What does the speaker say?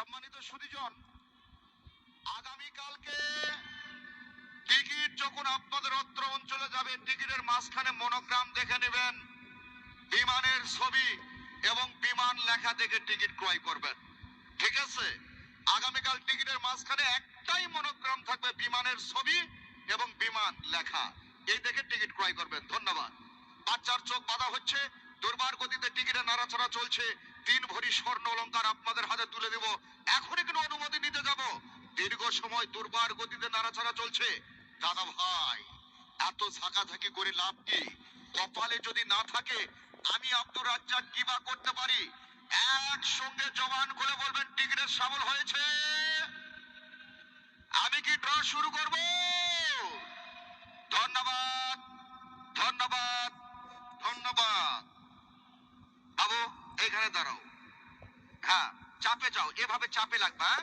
সম্মানিত সুদীজন আগামীকালকে টিকিট যখন আপনাদের অত্র অঞ্চলে যাবে, টিকিটের মাঝখানে মনোগ্রাম দেখে নেবেন, বিমানের ছবি এবং বিমান লেখা দেখে টিকিট ক্রয় করবেন। ঠিক আছে? আগামীকাল টিকিটের মাঝখানে একটাই মনোগ্রাম থাকবে, বিমানের ছবি এবং বিমান লেখা। এই দেখে টিকিট ক্রয় করবেন। ধন্যবাদ। বাচ্চার চোখ বাঁধা হচ্ছে, দুর্বার গতিতে টিকিটের নাড়াচাড়া চলছে। তিন ভরি স্বর্ণ অলংকার আপনাদের হাতে তুলে দেব। এখনই কিন্তু অনুমতি নিতে যাব? দীর্ঘ সময় দুর্বার গতিতে নাড়াচাড়া চলছে। দাদা ভাই, এত ঝাঁকাঝাঁকি করে লাভ কি? কপালে যদি না থাকে, আমি আব্দুর রাজ্জাক কি বা করতে পারি? একসঙ্গে জবান খুলে বলবেন, টিকিটের সাবল হয়েছে। আমি কি ড্র শুরু করব? ধন্যবাদ ধন্যবাদ। এখানে দাঁড়াও হ্যাঁ চাপে যাও এভাবে চাপে লাগবে হ্যাঁ?